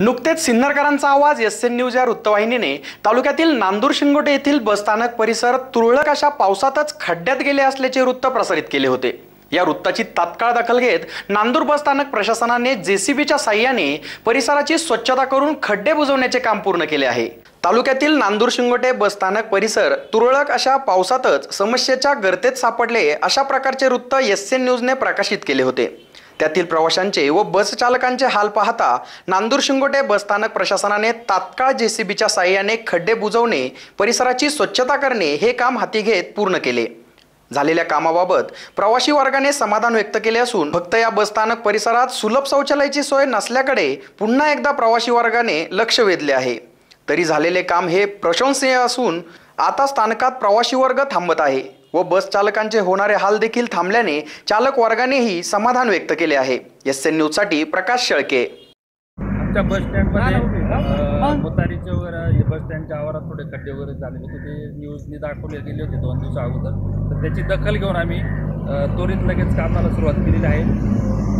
नुकतेच सिन्नरकरांचा आवाज S N news या वृत्तवाहिनीने तालुक्यातील नांदूर शिंगोटे येथील बसस्थानक परिसर तुरळक अशा पावसातच खड्ड्यात गेले असल्याचे वृत्त प्रसारित केले होते. या वृत्ताची तात्काळ दखल घेत नांदूर बसस्थानक प्रशासनाने जेसीबीच्या साह्याने परिसराची स्वच्छता करून खड्डे बुजवण्याचे काम पूर्ण केले आहे. तालुक्यातील नांदूर शिंगोटे बसस्थानक परिसर तुरळक अशा पावसातच समस्येच्या गर्तेत सापडले अशा प्रकारचे वृत्त एस एन न्यूजने प्रकाशित केले होते. त्यातील प्रवाशांचे व बस चालकांचे हाल पाहता नांदूर शिंगोटे बसस्थानक प्रशासनाने तात्काळ जेसीबीच्या साह्याने खड्डे बुजवणे परिसराची स्वच्छता करणे हे काम हाती घेत पूर्ण केले. झालेल्या कामाबाबत प्रवासी वर्गाने समाधान व्यक्त केले असून फक्त या बसस्थानक परिसरात सुलभ शौचालयाची सोय नसल्याकडे पुन्हा एकदा प्रवासी वर्गाने लक्ष वेधले आहे. तरी झालेले काम हे प्रशंसनीय असून आता स्थानकात प्रवासी वर्ग थांबत आहे व बस चालकांचे होणारे हाल देखील थांबल्याने चालक वर्गानेही समाधान व्यक्त केले आहे. एस एन न्यूजसाठी प्रकाश शेळके. आमच्या बस स्टँडमध्ये मुतारीचे वगैरे बस स्टँडच्या आवारात थोडे खड्डे वगैरे झाले होते. ते न्यूजनी दाखवले गेले होते दोन दिवसा अगोदर. तर त्याची दखल घेऊन आम्ही त्वरित लगेच कामाला सुरुवात केलेली आहे.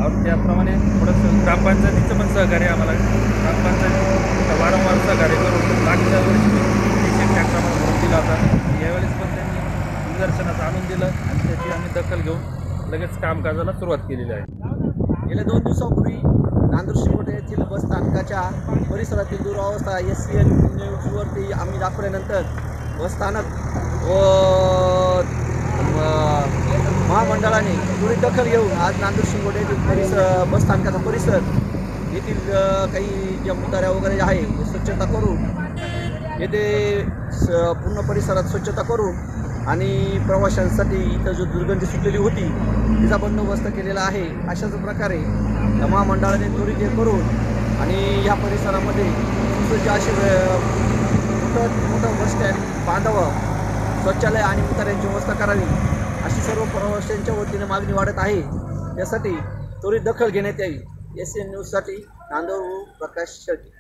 और त्याप्रमाणे थोडंसं ग्रामपंचायतीचं पण सहकार्य आम्हाला ग्रामपंचायत दिलं आणि त्याची आम्ही दखल घेऊन लगेच कामकाजाला सुरुवात केलेली आहे. गेल्या दोन दिवसापूर्वी नांदूर शिंगोटे येथील बस स्थानकाच्या परिसरातील दुरावस्था एस सी एन न्यूजवरती आम्ही दाखवल्यानंतर बसस्थानक व महामंडळाने थोडी दखल घेऊन आज नांदूर शिंगोटे येथील परिसर बसस्थानकाचा परिसर येथील काही ज्या मुताऱ्या वगैरे आहे स्वच्छता करून येथे स पूर्ण परिसरात स्वच्छता करून आणि प्रवाशांसाठी इथं जो दुर्गंधी सुटलेली होती तिचा बंदोबस्त केलेला आहे. अशाच प्रकारे या महामंडळाने त्वरित करून आणि या परिसरामध्ये सुसज्ज असे मोठं मोठं बस स्टँड बांधावं. शौचालय आणि उतार्यांची व्यवस्था करावी. अशी सर्व प्रवाशांच्या वतीने मागणी वाढत आहे. त्यासाठी त्वरित दखल घेण्यात यावी. एस एन न्यूजसाठी नांदूर प्रकाश शेळके.